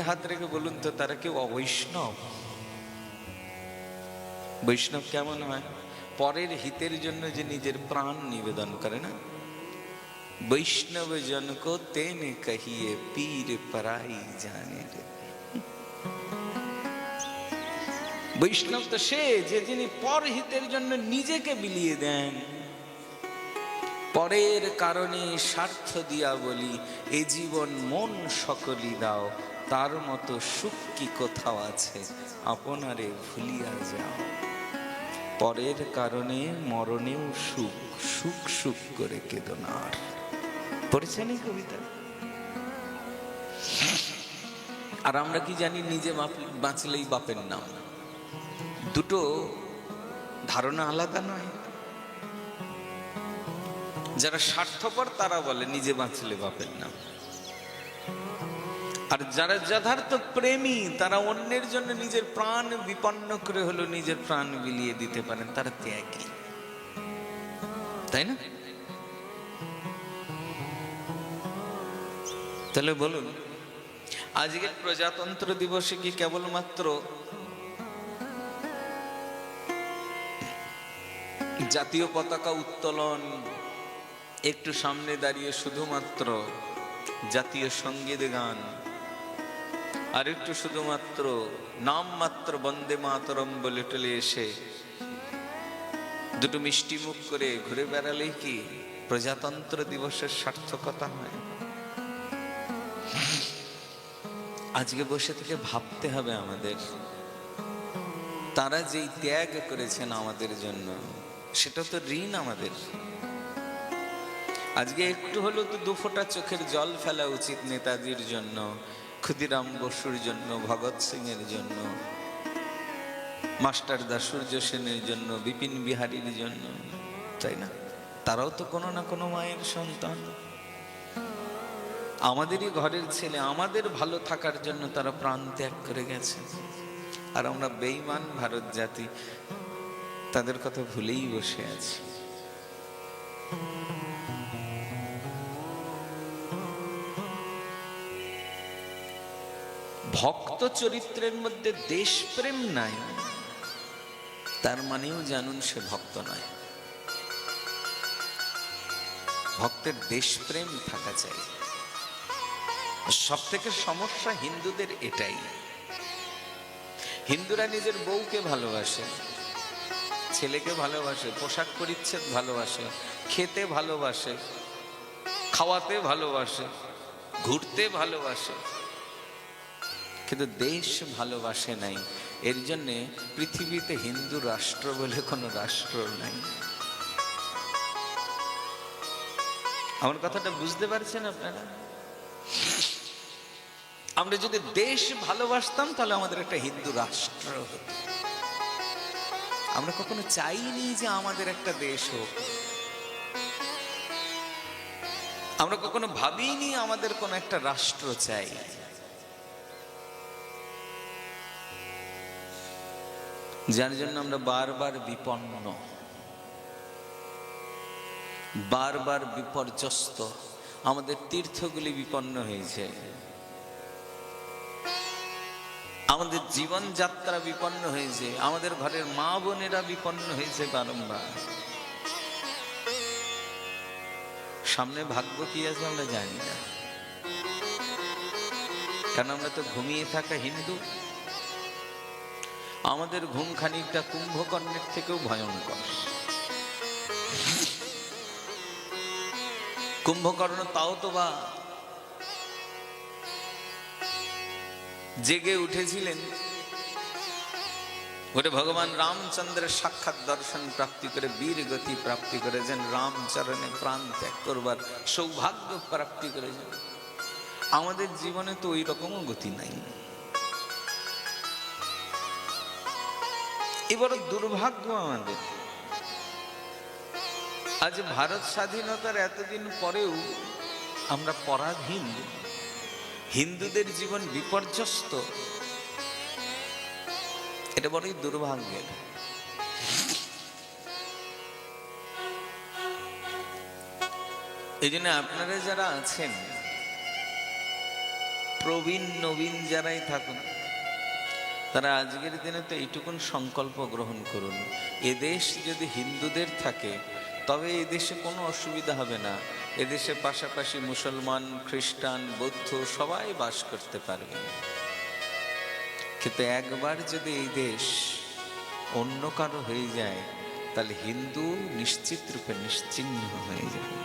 হাত রেখে বলুন তো, তারা কেউ অবৈষ্ণব? বৈষ্ণব কেমন হয়? পরের হিতের জন্য যে নিজের প্রাণ নিবেদন করে না? বৈষ্ণব জনকো তেনে কহিয়ে পীর পরাই জানে বৈষ্ণব তো সে, যে যিনি পর হিতের জন্য নিজেকে বিলিয়ে দেন। পরের কারণে স্বার্থ দিয়া বলি, এ জীবন মন সকলি দাও তার মতো সুখ কি কোথাও আছে? আপনারে ভুলিয়া যাও। পরের কারণে মরণেও সুখ সুখ সুখ করে কেদনার পড়েছেন এই কবিতা? আর আমরা কি জানি নিজে বাঁচলেই বাপের নাম? দুটো ধারণা আলাদা নয়। যারা স্বার্থপর তারা বলে, নিজে বাঁচলে বাপের নাম। আর যারা যথার্থ প্রেমী, তারা অন্যের জন্য নিজের প্রাণ বিপন্ন করে হলো নিজের প্রাণ বিলিয়ে দিতে পারেন, তারা ত্যাগী। তাই না? তাহলে বলুন, আজকের প্রজাতন্ত্র দিবসে কি কেবলমাত্র জাতীয় পতাকা উত্তোলন, একটু সামনে দাঁড়িয়ে শুধুমাত্র জাতীয় সংগীত গান আর একটু শুধুমাত্র নাম মাত্র বন্দে মাতরম বলে টলে এসে দুটো মিষ্টি মুখ করে ঘুরে বেড়ালেই কি প্রজাতন্ত্র দিবসের সার্থকতা হয়? আজকে বসে থেকে ভাবতে হবে আমাদের। তারা যেই ত্যাগ করেছেন আমাদের জন্য, সেটা তো ঋণ আমাদের। আজকে একটু হলেও তো দু দুফোটা চোখের জল ফেলা উচিত নেতাজির জন্য। ক্ষুদিরাম বসুর জন্য, ভগৎ সিং এর জন্য, মাস্টার দা সূর্য সেনের জন্য, বিপিন বিহারীর জন্য, তাই না? তারাও তো কোনো না কোনো মায়ের সন্তান। আমাদেরই ঘরের ছেলে, আমাদের ভালো থাকার জন্য তারা প্রাণ ত্যাগ করে গেছে। আর আমরা বেইমান ভারত জাতি, তাদের কথা ভুলেই বসে আছি। ভক্ত চরিত্রের মধ্যে দেশপ্রেম নাই। তার মানেও জানুন সে ভক্ত নয়। ভক্তের দেশপ্রেম থাকা চাই। সব থেকে সমস্যা হিন্দুদের এটাই। হিন্দুরা নিজের বউকে ভালোবাসে, ছেলেকে ভালোবাসে, পোশাক পরিচ্ছেদ ভালোবাসে, খেতে ভালোবাসে, খাওয়াতে ভালোবাসে, ঘুরতে ভালোবাসে। কিন্তু দেশ ভালোবাসে নাই। এর জন্যে পৃথিবীতে হিন্দু রাষ্ট্র বলে কোনো রাষ্ট্র নাই। আমার কথাটা বুঝতে পারছেন আপনারা? আমরা যদি দেশ ভালোবাসতাম, তাহলে আমাদের একটা হিন্দু রাষ্ট্র হতো। আমরা কখনো চাইনি যে আমাদের একটা দেশ হোক। আমরা কখনো ভাবিনি আমাদের কোনো একটা রাষ্ট্র চাই। যার জন্য আমরা বারবার বিপন্ন, বারবার বিপর্যস্ত, আমাদের তীর্থগুলি বিপন্ন হয়েছে। আমাদের জীবনযাত্রা বিপন্ন হয়েছে, আমাদের ঘরের মা বোনেরা বিপন্ন হয়েছে বারংবার। সামনে ভাগ্য কি আছে আমরা জানি না। কারণ আমরা তো ঘুমিয়ে থাকা হিন্দু? আমাদের ঘুম খানিকটা কুম্ভকর্ণের থেকেও ভয়ঙ্কর। কুম্ভকর্ণ তাও তো বা জেগে উঠেছিলেন। ওরে ভগবান রামচন্দ্রের সাক্ষাৎ দর্শন প্রাপ্তি করে, বীর গতি প্রাপ্তি করেছেন রামচরণে প্রাণ ত্যাগ করবার সৌভাগ্য প্রাপ্তি করেছেন আমাদের জীবনে তো ওই রকমও গতি নাই। এবার দুর্ভাগ্য আমাদের। আজ ভারত স্বাধীনতার এতদিন পরেও আমরা পরাধীন। হিন্দুদের জীবন বিপর্যস্ত। এটা বড়ই দুর্ভাগ্যের। এই জন্য আপনারা যারা আছেন, প্রবীণ, নবীন যারাই থাকুন তারা আজকের দিনে তো এইটুকুন সংকল্প গ্রহণ করুন। এদেশ যদি হিন্দুদের থাকে, তবে এদেশে কোনো অসুবিধা হবে না। এদেশে পাশাপাশি মুসলমান, খ্রিস্টান, বৌদ্ধ সবাই বাস করতে পারবে। কিন্তু একবার যদি এই দেশ অন্য কারও হয়ে যায়, তাহলে হিন্দু নিশ্চিত রূপে নিশ্চিহ্ন হয়ে যাবে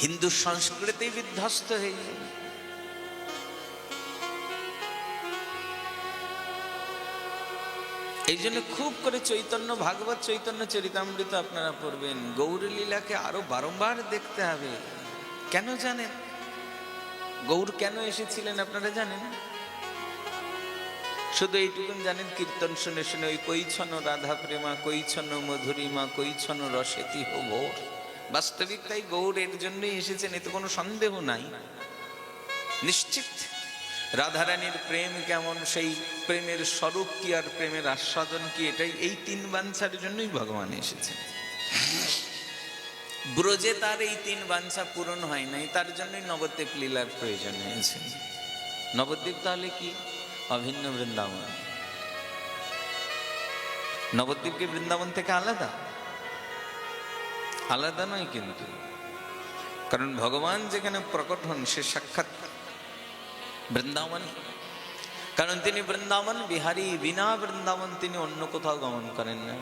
হিন্দু সংস্কৃতি বিধ্বস্ত হয়ে এই জন্য খুব করে চৈতন্য, ভাগবত চৈতন্য চরিতামৃত আপনারা পড়বেন। গৌরলীলাকে আরও বারংবার দেখতে হবে। কেন জানেন? গৌর কেন এসেছিলেন আপনারা জানেন? শুধু এইটুকুন জানেন, কীর্তন শুনে শুনে ওই কৈছন রাধা প্রেমা, কৈছন মধুরিমা, কৈছন রসেতি ভোর। বাস্তবিক তাই গৌর এর জন্যই এসেছেন, এতে কোনো সন্দেহ নাই। নিশ্চিত রাধারানীর প্রেম কেমন, সেই প্রেমের স্বরূপ কি আর প্রেমের আস্বাদন কি, এটাই এই তিন বাঞ্ছার জন্যই ভগবান এসেছেন। ব্রজে তার এই তিন বাঞ্ছা পূরণ হয় নাই, তার জন্যই নবদ্বীপ লীলার প্রয়োজন হয়েছে। নবদ্বীপ তাহলে কি? অভিন্ন বৃন্দাবন। নবদ্বীপ কি বৃন্দাবন থেকে আলাদা? আলাদা নয় কিন্তু। কারণ ভগবান যেখানে প্রকট হন, সে সাক্ষাৎ বৃন্দাবন। কারণ তিনি বৃন্দাবন, বিহারী বিনা বৃন্দাবন তিনি অন্য কোথাও গমন করেন না।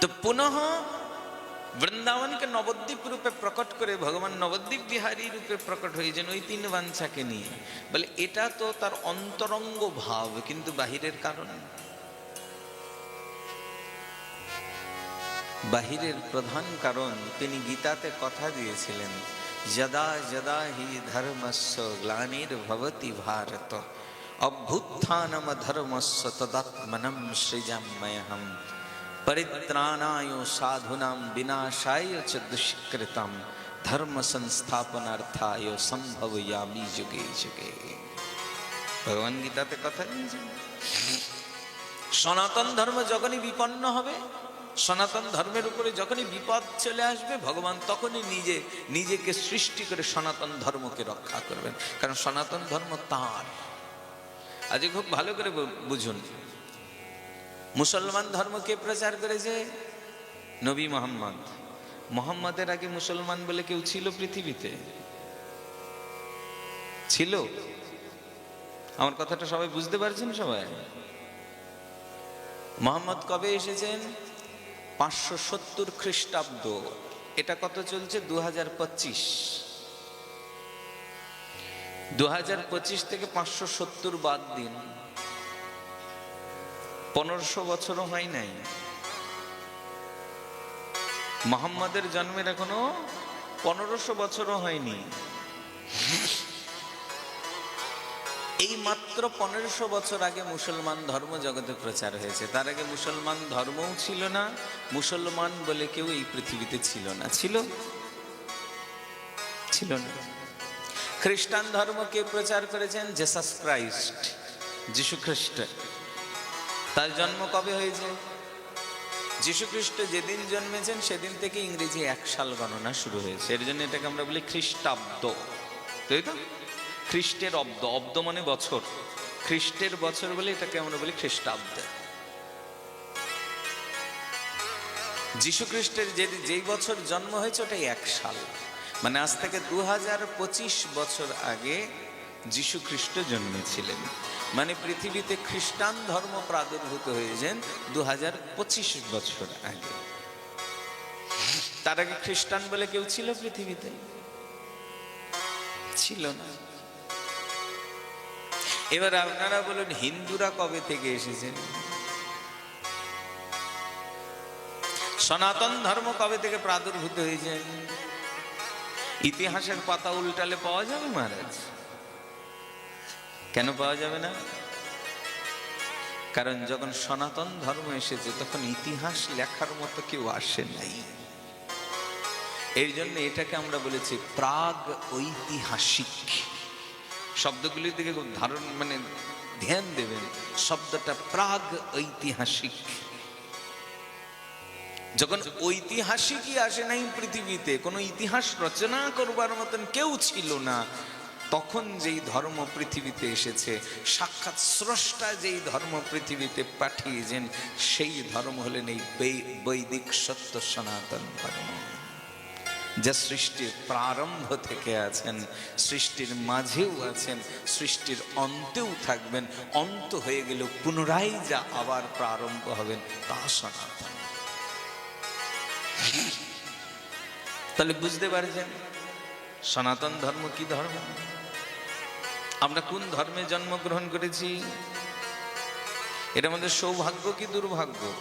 তো পুনঃ বৃন্দাবনকে নবদ্বীপ রূপে প্রকট করে ভগবান নবদ্বীপ বিহারী রূপে প্রকট হয়েছেন ওই তিন বাঞ্ছাকে নিয়ে। বলে, এটা তো তার অন্তরঙ্গ ভাব, কিন্তু বাহিরের কারণ। বাহিরের প্রধান কারণ, তিনি গীতাতে কথা দিয়েছিলেন, যদা যদা হি ধর্মস্য গ্লানির ভবতি ভারত, অভ্যুত্থানম ধর্মস্য তদাত্মনম সৃজাম্যহম পরিত্রাণায় সাধুনাম বিনাশায় চ দুষ্কৃতম ধর্ম সংস্থাপনার্থায় সম্ভবয়ামি যুগে যুগে। ভগবান গীতাতে কথা দিয়েছেন। সনাতন ধর্ম যখনই বিপন্ন হবে সনাতন ধর্মের উপরে যখনই বিপদ চলে আসবে, ভগবান তখনই নিজে, নিজেকে সৃষ্টি করে সনাতন ধর্মকে রক্ষা করবেন। কারণ সনাতন ধর্ম তার। আজকে খুব ভালো করে বুঝুন। মুসলমান ধর্মকে প্রচার করেছে? নবী মোহাম্মদ। মোহাম্মদের আগে মুসলমান বলে কেউ ছিল পৃথিবীতে? ছিল? আমার কথাটা সবাই বুঝতে পারছেন সবাই? মোহাম্মদ কবে এসেছেন? পাঁচশো সত্তর খ্রিস্টাব্দ। এটা কত চলছে? দু হাজার পঁচিশ। দু হাজার পঁচিশ থেকে পাঁচশো সত্তর বাদ দিন। পনেরোশো বছরও হয় নাই। মোহাম্মদের জন্মের এখনও পনেরোশো বছরও হয়নি। এই মাত্র পনেরোশো বছর আগে মুসলমান ধর্ম জগতে প্রচার হয়েছে। তার আগে মুসলমান ধর্মও ছিল না, মুসলমান বলে কেউ এই পৃথিবীতে ছিল না। ছিল? ছিল না। খ্রিস্টান ধর্ম কে প্রচার করেছেন? জেসাস ক্রাইস্ট যিশু খ্রিস্ট। তার জন্ম কবে হয়েছে? যিশু খ্রিস্ট যেদিন জন্মেছেন, সেদিন থেকে ইংরেজি এক সাল গণনা শুরু হয়েছে। এর জন্য এটাকে আমরা বলি খ্রিস্টাব্দ। তাই তো? খ্রিস্টের অব্দ অব্দ মানে বছর। খ্রিস্টের বছর বলে এটাকে আমরা বলি খ্রিস্টাব্দ। যিশু খ্রিস্টের যে যেই বছর জন্ম হয়েছে, ওটাই এক সাল। মানে আজ থেকে দু হাজার পঁচিশ বছর আগে যিশু খ্রিস্ট জন্মেছিলেন। মানে পৃথিবীতে খ্রিস্টান ধর্ম প্রাদুর্ভূত হয়েছেন দু হাজার পঁচিশ বছর আগে। তার আগে খ্রিস্টান বলে কেউ ছিল পৃথিবীতে? ছিল না। এবার আপনারা বলুন, হিন্দুরা কবে থেকে এসেছেন? সনাতন ধর্ম কবে থেকে প্রাদুর্ভূত হয়েছে? ইতিহাসের পাতা উল্টালে পাওয়া যাবে মহারাজ? কেন পাওয়া যাবে না? কারণ যখন সনাতন ধর্ম এসেছে, তখন ইতিহাস লেখার মতো কেউ আসে নাই। এর জন্য এটাকে আমরা বলেছি প্রাগ ঐতিহাসিক। শব্দগুলির দিকে ধারণ মানে ধ্যান দেবেন। শব্দটা প্রাগ ঐতিহাসিক। যখন ঐতিহাসিকই আসে নাই পৃথিবীতে, কোনো ইতিহাস রচনা করবার মতন কেউ ছিল না, তখন যেই ধর্ম পৃথিবীতে এসেছে, সাক্ষাৎ স্রষ্টা যেই ধর্ম পৃথিবীতে পাঠিয়েছেন, সেই ধর্ম হলেন এই বৈদিক সত্য সনাতন ধর্ম। যা সৃষ্টির প্রারম্ভ থেকে আছেন, সৃষ্টির মাঝেও আছেন, সৃষ্টির অন্তেও থাকবেন, অন্ত হয়ে গেল পুনরায় যা আবার প্রারম্ভ হবেন, তা সনাতন। তাহলে বুঝতে পারছেন সনাতন ধর্ম কি ধর্ম? আমরা কোন ধর্মে জন্মগ্রহণ করেছি? এটা আমাদের সৌভাগ্য কি দুর্ভাগ্য?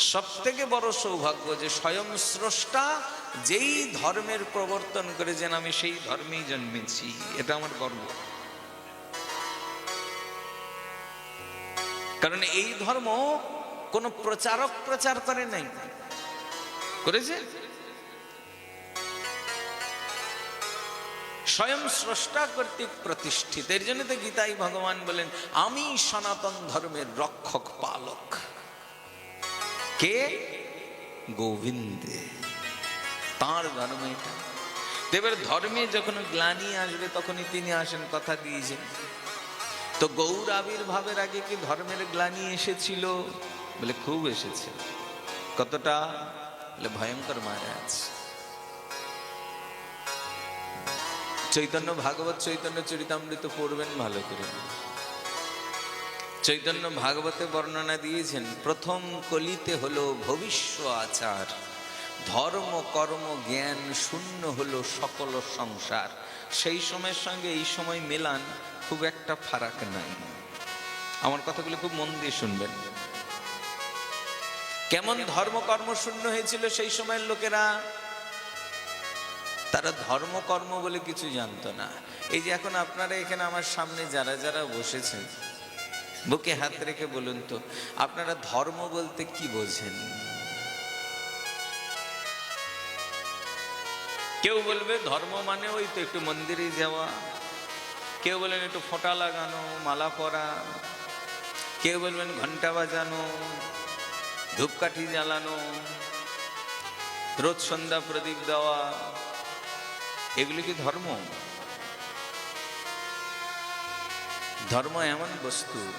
সব থেকে বড় সৌভাগ্য যে স্বয়ং স্রষ্টা যেই ধর্মের প্রবর্তন করেছেন, আমি সেই ধর্মেই জন্মেছি। এটা আমার গর্ব। কারণ এই ধর্ম কোন প্রচারক প্রচার করে নাই। করেছে? স্বয়ং স্রষ্টা কর্তৃক প্রতিষ্ঠিত। এর জন্য তো গীতাই ভগবান বলেন, আমি সনাতন ধর্মের রক্ষক, পালক। কে? গোবিন্দে। তার ধর্ম এটা। তো এবার ধর্মে যখন গ্লানি আসবে, তখনই তিনি আসেন কথা দিয়েছেন তো গৌর আবির্ভাবের আগে কি ধর্মের গ্লানি এসেছিল? বলে খুব এসেছে কতটা? বলে ভয়ঙ্কর আছে চৈতন্য ভাগবত, চৈতন্য চরিতামৃত পড়বেন ভালো করে। চৈতন্য ভাগবতে বর্ণনা দিয়েছেন, প্রথম কলিতে হলো ভবিষ্য আচার, ধর্ম, কর্ম, জ্ঞান শূন্য হলো সকল সংসার। সেই সময়ের সঙ্গে এই সময় মেলান, খুব একটা ফারাক নাই। আমার কথাগুলো খুব মন দিয়ে শুনবেন। কেমন ধর্ম, কর্ম শূন্য হয়েছিল সেই সময়ের লোকেরা? তারা ধর্মকর্ম বলে কিছু জানতো না। এই যে এখন আপনারা এখানে আমার সামনে যারা যারা বসেছেন বুকে হাত রেখে বলুন তো, আপনারা ধর্ম বলতে কি বোঝেন? কেউ বলবে ধর্ম মানে ওই তো একটু মন্দিরে যাওয়া, কেউ বলবেন একটু ফোঁটা লাগানো, মালা পরা, কেউ বলবেন ঘণ্টা বাজানো, ধূপকাঠি জ্বালানো, রোজ সন্ধ্যা প্রদীপ দেওয়া, এগুলি কি ধর্ম? ধর্ম এমন বস্তু,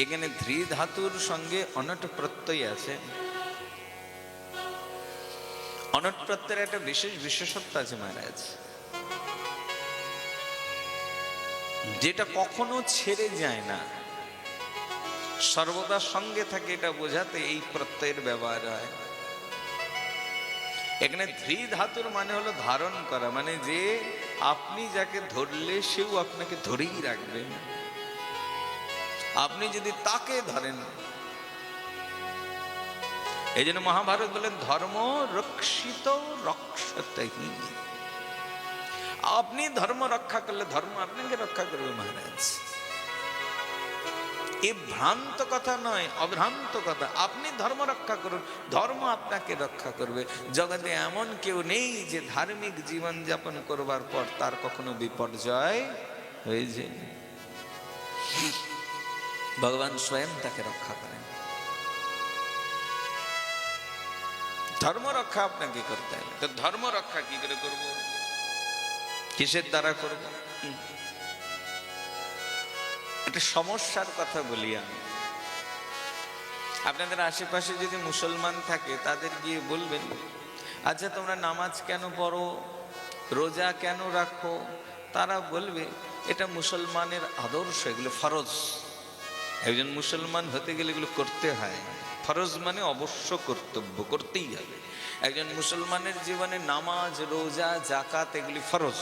এখানে ধৃ ধাতুর সঙ্গে অনট প্রত্যয় আছে। অনট প্রত্যয়ের একটা বিশেষ বিশেষত্ব আছে মহারাজ। যেটা কখনো ছেড়ে যায় না। সর্বদা সঙ্গে থাকে এটা বোঝাতে এই প্রত্যয়ের ব্যবহার হয়। এখানে ধৃ ধাতুর মানে হলো ধারণ করা মানে যে আপনি যাকে ধরলে সেও আপনাকে ধরেই রাখবে। আপনি যদি তাকে ধরেন এই জন্য মহাভারত বলেন, ধর্ম রক্ষিত রক্ষতহীন আপনি ধর্ম রক্ষা করলে ধর্ম আপনাকে রক্ষা করবে মহারাজ। এ ভ্রান্ত কথা নয় অভ্রান্ত কথা। আপনি ধর্ম রক্ষা করুন ধর্ম আপনাকে রক্ষা করবে। জগতে এমন কেউ নেই যে ধার্মিক জীবন যাপন করবার পর তার কখনো বিপর্যয় হয়েছে। ভগবান স্বয়ং তাকে রক্ষা করেন। ধর্ম রক্ষা আপনাকে করতে হবে। তো ধর্ম রক্ষা কি করে করব? কিসের দ্বারা করব। একটা সমস্যার কথা বলি আমি। আপনাদের আশেপাশে যদি মুসলমান থাকে, তাদের গিয়ে বলবেন আচ্ছা তোমরা নামাজ কেন পড়ো? রোজা কেন রাখো? তারা বলবে, এটা মুসলমানের আদর্শ, এগুলো ফরজ। একজন মুসলমান হতে গেলে এগুলো করতে হয়। ফরজ মানে অবশ্য কর্তব্য, করতেই হবে। একজন মুসলমানের জীবনে নামাজ, রোজা জাকাত এগুলি ফরজ।